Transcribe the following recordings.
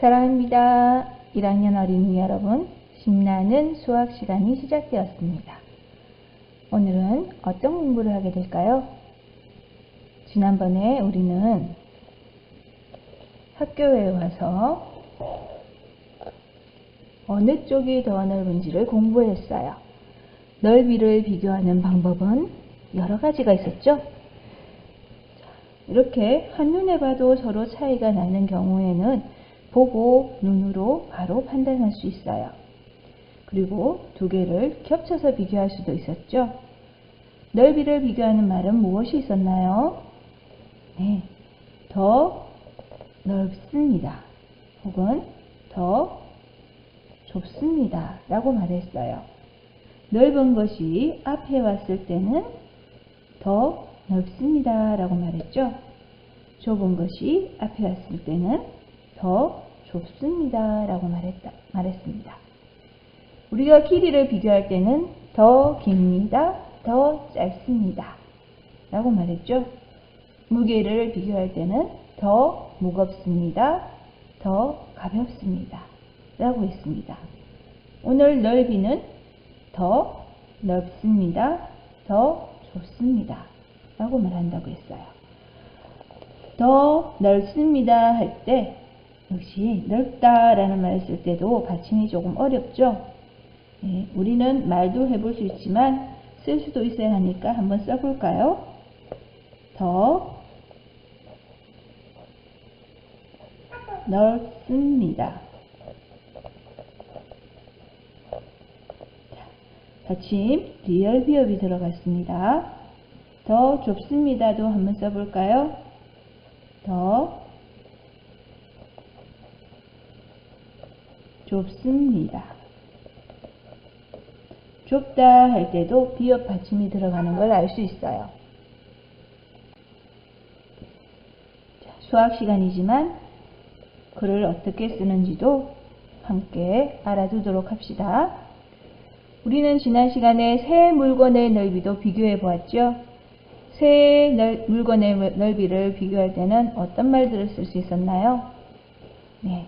사랑합니다. 1학년 어린이 여러분, 신나는 수학 시간이 시작되었습니다. 오늘은 어떤 공부를 하게 될까요? 지난번에 우리는 학교에 와서 어느 쪽이 더 넓은지를 공부했어요. 넓이를 비교하는 방법은 여러 가지가 있었죠? 이렇게 한눈에 봐도 서로 차이가 나는 경우에는 보고 눈으로 바로 판단할 수 있어요. 그리고 두 개를 겹쳐서 비교할 수도 있었죠. 넓이를 비교하는 말은 무엇이 있었나요? 네, 더 넓습니다. 혹은 더 좁습니다. 라고 말했어요. 넓은 것이 앞에 왔을 때는 더 넓습니다. 라고 말했죠. 좁은 것이 앞에 왔을 때는 더 좁습니다. 라고 말했다, 말했습니다. 우리가 길이를 비교할 때는 더 깁니다. 더 짧습니다. 라고 말했죠. 무게를 비교할 때는 더 무겁습니다. 더 가볍습니다. 라고 했습니다. 오늘 넓이는 더 넓습니다. 더 좁습니다. 라고 말한다고 했어요. 더 넓습니다 할 때 역시 넓다라는 말을 쓸 때도 받침이 조금 어렵죠. 예, 우리는 말도 해볼 수 있지만 쓸 수도 있어야 하니까 한번 써볼까요? 더 넓습니다. 받침 리얼 비읍이 들어갔습니다. 더 좁습니다도 한번 써볼까요? 더 좁습니다. 좁다 할 때도 비읍 받침이 들어가는 걸 알 수 있어요. 수학 시간이지만 글을 어떻게 쓰는지도 함께 알아두도록 합시다. 우리는 지난 시간에 새 물건의 넓이도 비교해 보았죠. 새 물건의 넓이를 비교할 때는 어떤 말들을 쓸 수 있었나요? 네.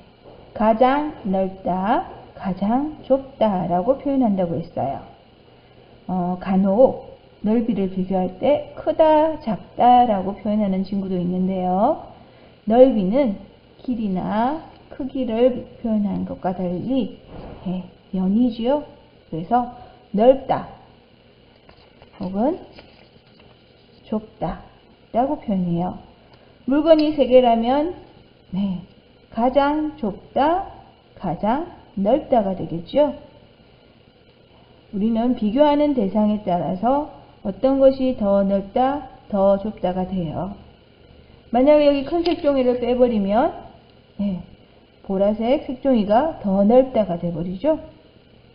가장 넓다, 가장 좁다 라고 표현한다고 했어요. 어, 간혹 넓이를 비교할 때 크다, 작다 라고 표현하는 친구도 있는데요. 넓이는 길이나 크기를 표현하는 것과 달리 네, 연이지요. 그래서 넓다 혹은 좁다 라고 표현해요. 물건이 세 개라면 네, 가장 좁다, 가장 넓다가 되겠죠. 우리는 비교하는 대상에 따라서 어떤 것이 더 넓다, 더 좁다가 돼요. 만약에 여기 큰 색종이를 빼버리면 네, 보라색 색종이가 더 넓다가 돼버리죠.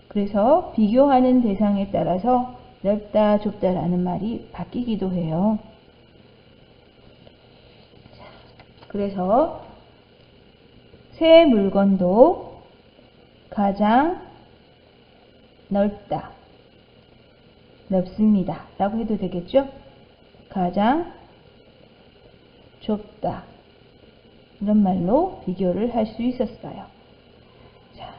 그래서 비교하는 대상에 따라서 넓다 좁다라는 말이 바뀌기도 해요. 그래서 새 물건도 가장 넓다, 넓습니다. 라고 해도 되겠죠? 가장 좁다. 이런 말로 비교를 할 수 있었어요. 자,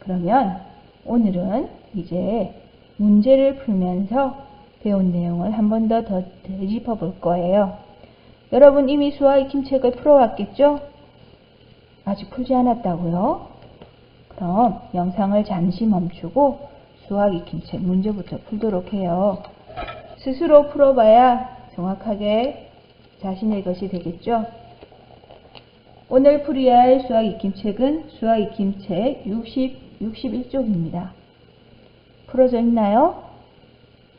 그러면 오늘은 이제 문제를 풀면서 배운 내용을 한 번 더 더 되짚어 볼 거예요. 여러분 이미 수학 익힘책을 풀어왔겠죠? 아직 풀지 않았다고요? 그럼 영상을 잠시 멈추고 수학 익힘책 문제부터 풀도록 해요. 스스로 풀어봐야 정확하게 자신의 것이 되겠죠? 오늘 풀이해야 할 수학 익힘책은 수학 익힘책 60 61쪽입니다. 풀어져 있나요?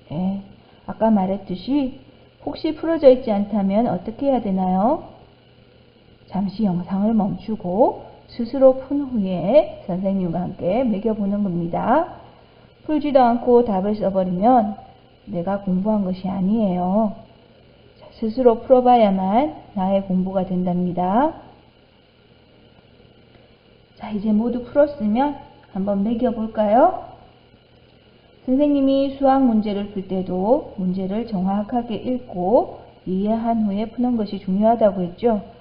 네. 아까 말했듯이 혹시 풀어져 있지 않다면 어떻게 해야 되나요? 잠시 영상을 멈추고 스스로 푼 후에 선생님과 함께 매겨보는 겁니다. 풀지도 않고 답을 써버리면 내가 공부한 것이 아니에요. 스스로 풀어봐야만 나의 공부가 된답니다. 자, 이제 모두 풀었으면 한번 매겨볼까요? 선생님이 수학 문제를 풀 때도 문제를 정확하게 읽고 이해한 후에 푸는 것이 중요하다고 했죠.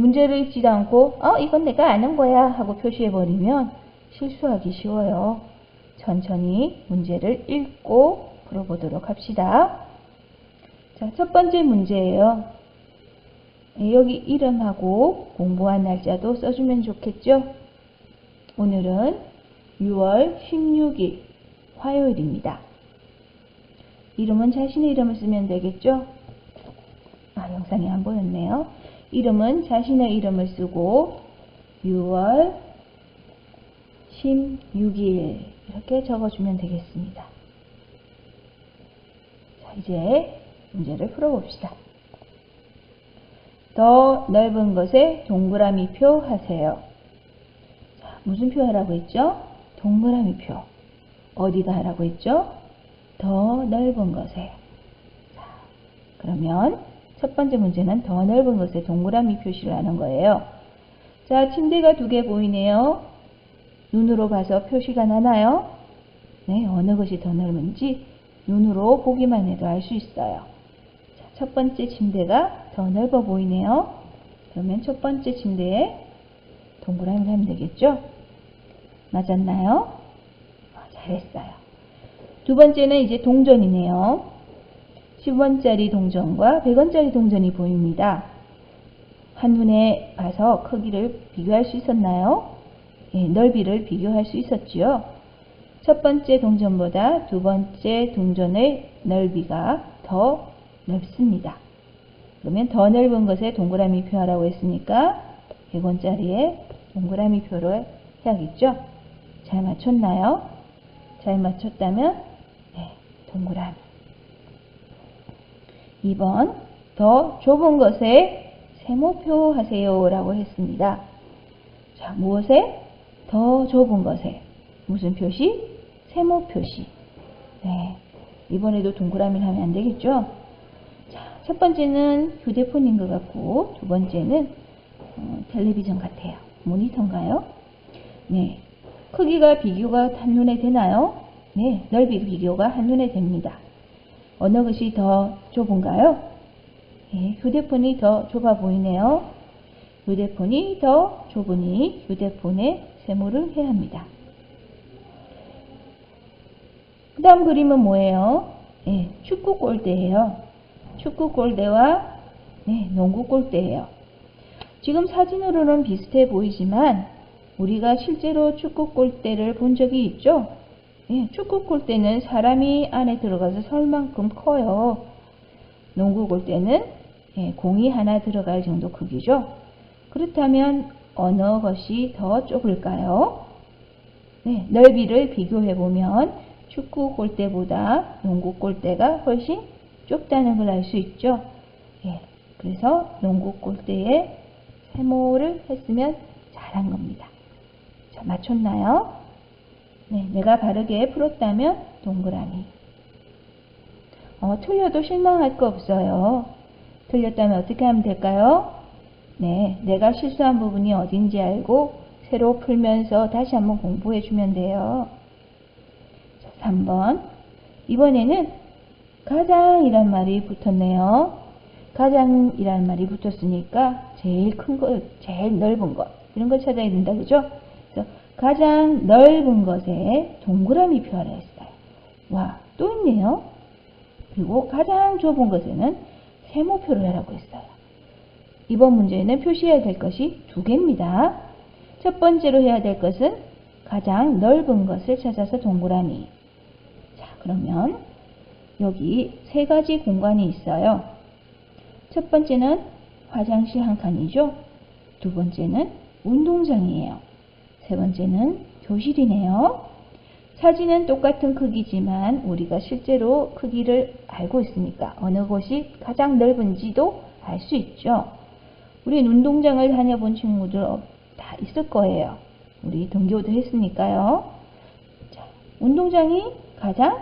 문제를 읽지도 않고 어 이건 내가 아는 거야 하고 표시해버리면 실수하기 쉬워요. 천천히 문제를 읽고 풀어보도록 합시다. 자, 첫 번째 문제예요. 예, 여기 이름하고 공부한 날짜도 써주면 좋겠죠? 오늘은 6월 16일 화요일입니다. 이름은 자신의 이름을 쓰면 되겠죠? 아, 영상이 안 보였네요. 이름은 자신의 이름을 쓰고 6월 16일 이렇게 적어주면 되겠습니다. 자, 이제 문제를 풀어봅시다. 더 넓은 것에 동그라미 표 하세요. 자, 무슨 표 하라고 했죠? 동그라미 표. 어디가 하라고 했죠? 더 넓은 것에. 자, 그러면 첫 번째 문제는 더 넓은 것에 동그라미 표시를 하는 거예요. 자, 침대가 두 개 보이네요. 눈으로 봐서 표시가 나나요? 네, 어느 것이 더 넓은지 눈으로 보기만 해도 알 수 있어요. 자, 첫 번째 침대가 더 넓어 보이네요. 그러면 첫 번째 침대에 동그라미를 하면 되겠죠? 맞았나요? 아, 잘했어요. 두 번째는 이제 동전이네요. 10원짜리 동전과 100원짜리 동전이 보입니다. 한눈에 봐서 크기를 비교할 수 있었나요? 예, 넓이를 비교할 수 있었지요. 첫 번째 동전보다 두 번째 동전의 넓이가 더 넓습니다. 그러면 더 넓은 것에 동그라미 표하라고 했으니까 100원짜리에 동그라미 표를 해야겠죠? 잘 맞췄나요? 잘 맞췄다면 네, 동그라미 2번 더 좁은 것에 세모표 하세요 라고 했습니다. 자, 무엇에? 더 좁은 것에 무슨 표시? 세모 표시. 네, 이번에도 동그라미를 하면 안 되겠죠? 자, 첫 번째는 휴대폰인 것 같고 두 번째는 어, 텔레비전 같아요. 모니터인가요? 네, 크기가 비교가 한눈에 되나요? 네, 넓이 비교가 한눈에 됩니다. 어느 것이 더 좁은가요? 네, 휴대폰이 더 좁아 보이네요. 휴대폰이 더 좁으니 휴대폰에 세모를 해야 합니다. 그 다음 그림은 뭐예요? 네, 축구 골대예요. 축구 골대와 네, 농구 골대예요. 지금 사진으로는 비슷해 보이지만 우리가 실제로 축구 골대를 본 적이 있죠? 예, 축구 골대는 사람이 안에 들어가서 설 만큼 커요. 농구 골대는 예, 공이 하나 들어갈 정도 크기죠. 그렇다면 어느 것이 더 좁을까요? 네, 넓이를 비교해 보면 축구 골대보다 농구 골대가 훨씬 좁다는 걸 알 수 있죠. 예, 그래서 농구 골대에 세모를 했으면 잘한 겁니다. 자, 맞췄나요? 네, 내가 바르게 풀었다면 동그라미. 어, 틀려도 실망할 거 없어요. 틀렸다면 어떻게 하면 될까요? 네, 내가 실수한 부분이 어딘지 알고 새로 풀면서 다시 한번 공부해 주면 돼요. 자, 3번. 이번에는 가장이란 말이 붙었네요. 가장이란 말이 붙었으니까 제일 큰 거, 제일 넓은 것 이런 걸 찾아야 된다 그죠? 그래서 가장 넓은 것에 동그라미 표하라 했어요. 와, 또 있네요. 그리고 가장 좁은 것에는 세모표를 하라고 했어요. 이번 문제에는 표시해야 될 것이 두 개입니다. 첫 번째로 해야 될 것은 가장 넓은 것을 찾아서 동그라미. 자, 그러면 여기 세 가지 공간이 있어요. 첫 번째는 화장실 한 칸이죠. 두 번째는 운동장이에요. 세 번째는 교실이네요. 사진은 똑같은 크기지만 우리가 실제로 크기를 알고 있으니까 어느 곳이 가장 넓은지도 알 수 있죠. 우리 운동장을 다녀본 친구들 다 있을 거예요. 우리 등교도 했으니까요. 자, 운동장이 가장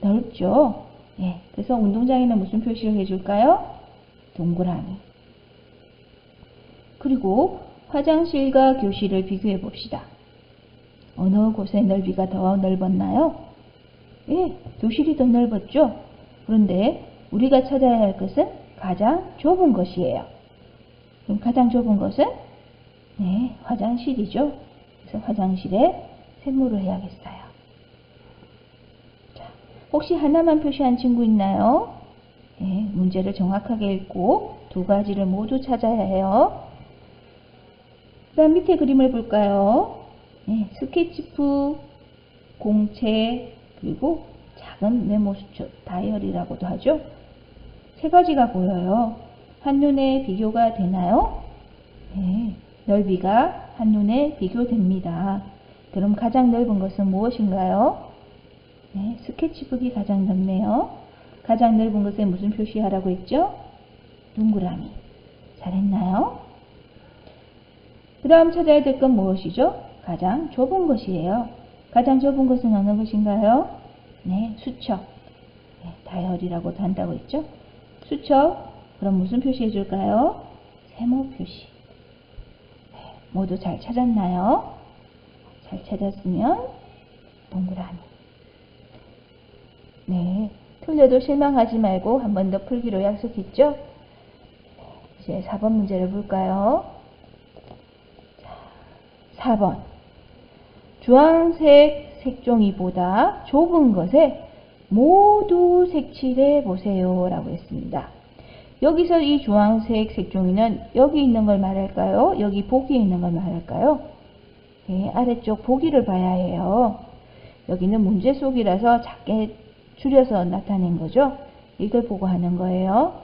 넓죠. 예, 그래서 운동장에는 무슨 표시를 해줄까요? 동그라미. 그리고 화장실과 교실을 비교해 봅시다. 어느 곳의 넓이가 더 넓었나요? 예, 교실이 더 넓었죠. 그런데 우리가 찾아야 할 것은 가장 좁은 것이에요. 그럼 가장 좁은 것은 네, 화장실이죠. 그래서 화장실에 세모를 해야겠어요. 자, 혹시 하나만 표시한 친구 있나요? 네, 문제를 정확하게 읽고 두 가지를 모두 찾아야 해요. 그 다음 밑에 그림을 볼까요? 네, 스케치북, 공채, 그리고 작은 메모 수첩, 다이어리라고도 하죠. 세 가지가 보여요. 한눈에 비교가 되나요? 네, 넓이가 한눈에 비교됩니다. 그럼 가장 넓은 것은 무엇인가요? 네, 스케치북이 가장 넓네요. 가장 넓은 것에 무슨 표시하라고 했죠? 동그라미. 잘했나요? 그 다음 찾아야 될 건 무엇이죠? 가장 좁은 것이에요. 가장 좁은 것은 어느 것인가요? 네, 수첩. 네, 다이어리라고도 한다고 했죠? 수첩. 그럼 무슨 표시 해 줄까요? 세모 표시. 네, 모두 잘 찾았나요? 잘 찾았으면 동그라미. 네, 틀려도 실망하지 말고 한 번 더 풀기로 약속했죠? 이제 4번 문제를 볼까요? 자, 4번. 주황색 색종이보다 좁은 것에 모두 색칠해 보세요. 라고 했습니다. 여기서 이 주황색 색종이는 여기 있는 걸 말할까요? 여기 보기에 있는 걸 말할까요? 네, 아래쪽 보기를 봐야 해요. 여기는 문제 속이라서 작게 줄여서 나타낸 거죠. 이걸 보고 하는 거예요.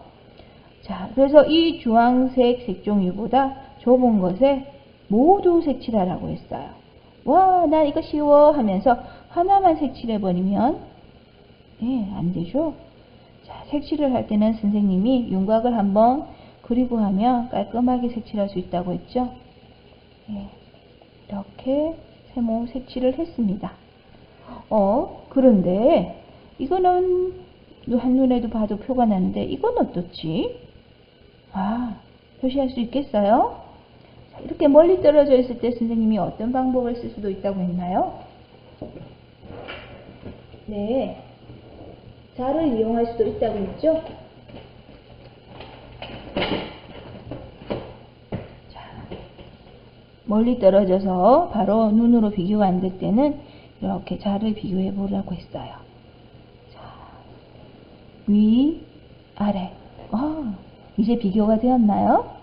자, 그래서 이 주황색 색종이보다 좁은 것에 모두 색칠하라고 했어요. 와, 나 이거 쉬워 하면서 하나만 색칠해버리면, 예, 안 되죠? 자, 색칠을 할 때는 선생님이 윤곽을 한번 그리고 하면 깔끔하게 색칠할 수 있다고 했죠? 예, 이렇게 세모 색칠을 했습니다. 어, 그런데 이거는 한눈에도 봐도 표가 나는데 이건 어떻지? 아, 표시할 수 있겠어요? 자, 이렇게 멀리 떨어져 있을 때 선생님이 어떤 방법을 쓸 수도 있다고 했나요? 네, 자를 이용할 수도 있다고 했죠? 자, 멀리 떨어져서 바로 눈으로 비교가 안 될 때는 이렇게 자를 비교해 보라고 했어요. 자, 위, 아래. 어, 이제 비교가 되었나요?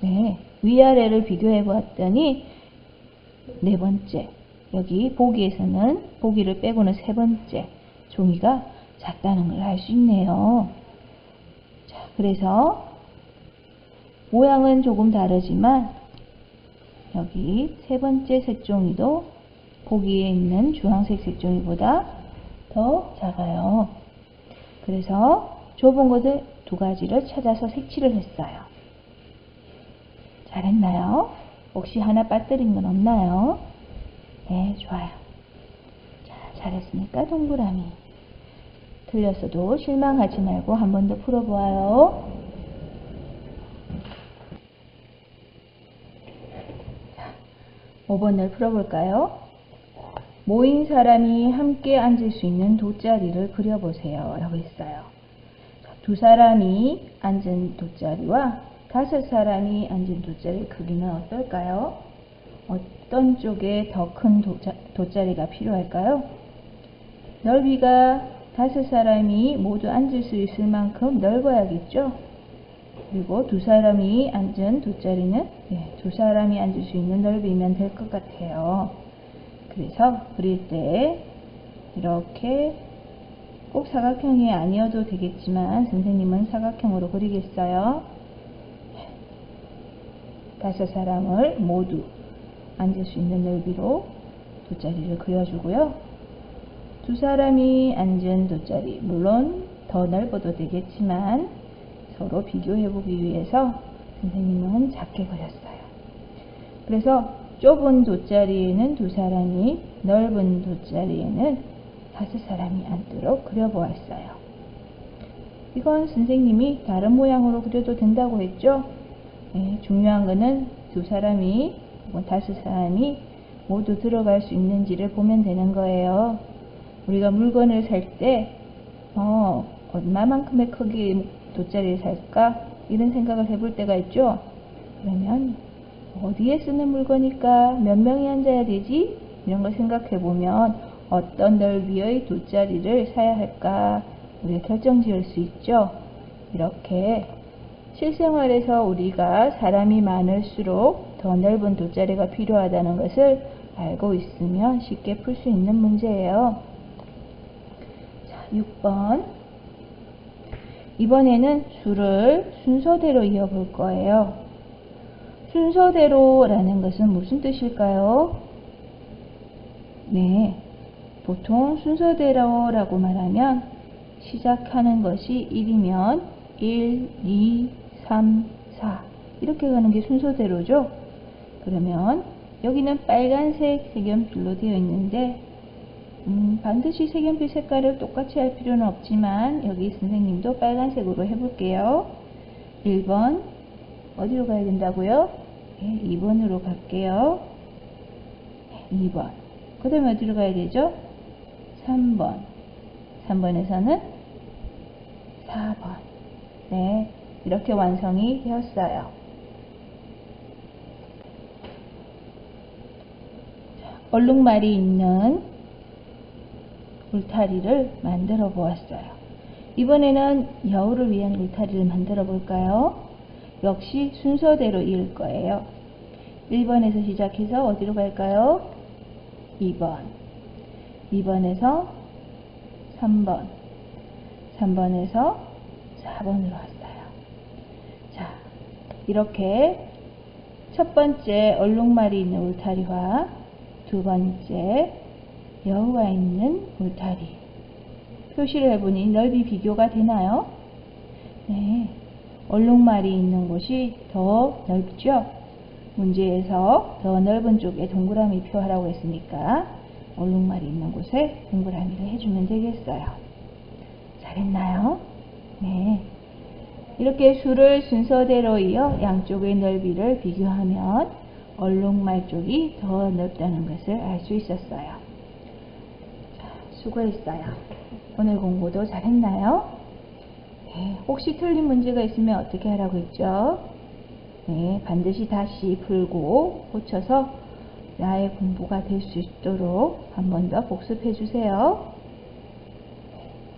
네, 위아래를 비교해 보았더니 네 번째, 여기 보기에서는 보기를 빼고는 세 번째 종이가 작다는 걸 알 수 있네요. 자, 그래서 모양은 조금 다르지만 여기 세 번째 색종이도 보기에 있는 주황색 색종이보다 더 작아요. 그래서 좁은 곳에 두 가지를 찾아서 색칠을 했어요. 잘했나요? 혹시 하나 빠뜨린 건 없나요? 네, 좋아요. 자, 잘했으니까 동그라미. 틀렸어도 실망하지 말고 한 번 더 풀어보아요. 자, 5번을 풀어볼까요? 모인 사람이 함께 앉을 수 있는 돗자리를 그려보세요. 라고 했어요. 두 사람이 앉은 돗자리와 다섯 사람이 앉은 돗자리 크기는 어떨까요? 어떤 쪽에 더 큰 돗자리가 필요할까요? 넓이가 다섯 사람이 모두 앉을 수 있을 만큼 넓어야겠죠? 그리고 두 사람이 앉은 돗자리는 네, 두 사람이 앉을 수 있는 넓이면 될 것 같아요. 그래서 그릴 때 이렇게 꼭 사각형이 아니어도 되겠지만 선생님은 사각형으로 그리겠어요. 다섯 사람을 모두 앉을 수 있는 넓이로 돗자리를 그려주고요. 두 사람이 앉은 돗자리, 물론 더 넓어도 되겠지만 서로 비교해보기 위해서 선생님은 작게 그렸어요. 그래서 좁은 돗자리에는 두 사람이, 넓은 돗자리에는 다섯 사람이 앉도록 그려보았어요. 이건 선생님이 다른 모양으로 그려도 된다고 했죠? 네, 중요한 거는 두 사람이 혹은 다섯 사람이 모두 들어갈 수 있는지를 보면 되는 거예요. 우리가 물건을 살 때, 어, 얼마만큼의 크기의 돗자리를 살까? 이런 생각을 해볼 때가 있죠? 그러면 어디에 쓰는 물건일까? 몇 명이 앉아야 되지? 이런 걸 생각해 보면 어떤 넓이의 돗자리를 사야 할까? 우리가 결정 지을 수 있죠. 이렇게 실생활에서 우리가 사람이 많을수록 더 넓은 돗자리가 필요하다는 것을 알고 있으면 쉽게 풀 수 있는 문제예요. 자, 6번. 이번에는 수를 순서대로 이어볼 거예요. 순서대로라는 것은 무슨 뜻일까요? 네. 보통 순서대로라고 말하면 시작하는 것이 1이면 1, 2, 3, 4 이렇게 가는 게 순서대로죠. 그러면 여기는 빨간색 색연필로 되어 있는데 음, 반드시 색연필 색깔을 똑같이 할 필요는 없지만 여기 선생님도 빨간색으로 해볼게요. 1번 어디로 가야 된다고요? 네, 2번으로 갈게요. 2번 그 다음에 어디로 가야 되죠? 3번 3번에서는 4번 네 이렇게 완성이 되었어요. 얼룩말이 있는 울타리를 만들어 보았어요. 이번에는 여우를 위한 울타리를 만들어 볼까요? 역시 순서대로 이을 거예요. 1번에서 시작해서 어디로 갈까요? 2번 2번에서 3번 3번에서 4번으로 왔어요. 자, 이렇게 첫 번째 얼룩말이 있는 울타리와 두 번째 여우가 있는 울타리 표시를 해보니 넓이 비교가 되나요? 네, 얼룩말이 있는 곳이 더 넓죠? 문제에서 더 넓은 쪽에 동그라미 표하라고 했으니까 얼룩말이 있는 곳에 동그라미를 해주면 되겠어요. 잘했나요? 네. 이렇게 수를 순서대로 이어 양쪽의 넓이를 비교하면 얼룩말 쪽이 더 넓다는 것을 알 수 있었어요. 자, 수고했어요. 오늘 공부도 잘했나요? 네, 혹시 틀린 문제가 있으면 어떻게 하라고 했죠? 네, 반드시 다시 풀고 고쳐서 나의 공부가 될 수 있도록 한 번 더 복습해 주세요.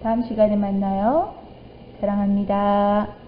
다음 시간에 만나요. 사랑합니다.